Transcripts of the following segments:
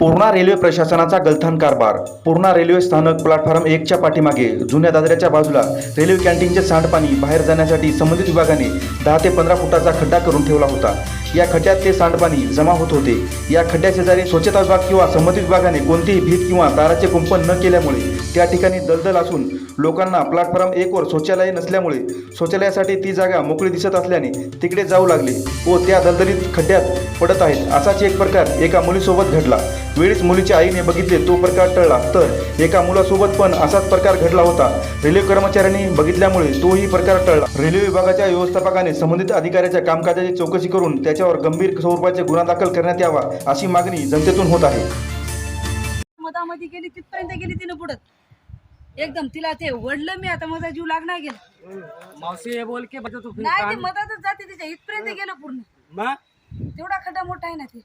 Purna railway प्रशासनाचा गलथान कारभार. Purna railway स्थानक प्लॅटफॉर्म एकच्या पाठीमागे जुन्या दादऱ्याच्या बाजूला रेल्वे कॅन्टीनचे सांडपाणी बाहेर जाण्यासाठी संबंधित विभागाने दहा ते पंधरा फुटाचा खड्डा करून ठेवला होता. या खड्ड्यात ते सांडपाणी जमा होत होते. या खड्ड्या शेजारी स्वच्छता विभाग किंवा संबंधित विभागाने कोणतीही भीत किंवा ताराचे कुंपण न केल्यामुळे त्या ठिकाणी दलदल असून लोकांना प्लॅटफॉर्म एकवर शौचालय नसल्यामुळे शौचालयासाठी ती जागा मोकळी दिसत असल्याने तिकडे जाऊ लागले व त्या दलदलीत खड्ड्यात पडत आहेत. असाच एक प्रकार एका मुलीसोबत घडला. वेळीच मुलीच्या आईने बघितले तो प्रकार टळला. तर एका मुलासोबत पण असाच प्रकार घडला होता. रेल्वे कर्मचाऱ्यांनी बघितल्यामुळे तोही प्रकार टळला. रेल्वे विभागाच्या व्यवस्थापकाने संबंधित अधिकाऱ्याच्या कामकाजाची चौकशी करून त्याच्यावर गंभीर स्वरूपाचे गुन्हा दाखल करण्यात यावा अशी मागणी जनतेतून होत आहे. मधामध्ये गेली तिथपर्यंत गेली तिनं पुढत एकदम तिला ते वडलं मी आता माझा जीव लागणार गेला. मावशी हे बोल के बता तू फिर नाही ते मधातच जाते तिच्या. इथपर्यंत गेलं पूर्ण. तेवढा खड्डा मोठा आहे ना ते.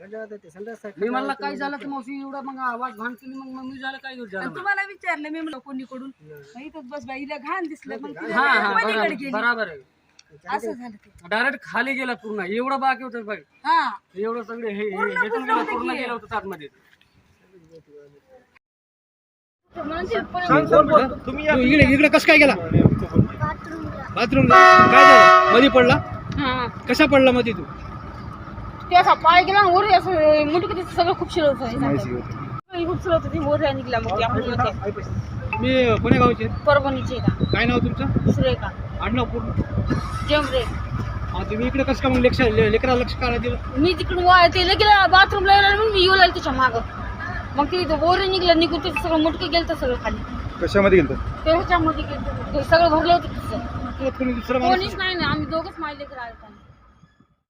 मी म्हणलं काय झालं तर मावशी एवढा मग आवाज घाण केली मग मग मी झालं काय झालं? आणि तुम्हाला विचारलं मी म्हणलं कोणीकडून? मग इथंच बस बाईला घाण दिसलं मग तिला हा हा पलीकडे बरोबर गेली? बराबर आहे. असं झालं ते. डायरेक्ट खाली गेला पूर्ण एवढं बाकी होतं बघ हा. एवढं सगळे हे हे- पूर्ण- पूर्ण गेलं होतं पूर्ण की. गेलं होतं आतमध्ये तू इकडे इकडे कसं काय गेला? बाथरूम काय झालं? मध्ये पडला? कसा पडला मध्ये तू? ते असा पाय गेला आणि वर असं मुंडक तिथं सगळं खूप शिरत होतं. खूप शिरत होती वर निघला मग ते आपण होते तुम्ही कोण्या गावचे? परभणीचे का काय नाव तुमचं? सुरेखा. आडनाव पूर्ण? जमरे. हा, तुम्ही इकडे कसं काय मग लेक्चर लेकरा लक्ष काढा दिलं? मी तिकडून वा ते गेला बाथरूमला गेला म्हणून मी येऊ लागले त्याच्या मागं. मग ते इथं वर निघलं निघून ते सगळं मुटकं गेलं तर सगळं खाली. कशामध्ये गेलं ते ह्याच्यामध्ये गेलं सगळं भरलं होतं तिथं. कोणी दुसरं माणूस? कोणीच नाही ना आम्ही दोघंच माहिले तर आले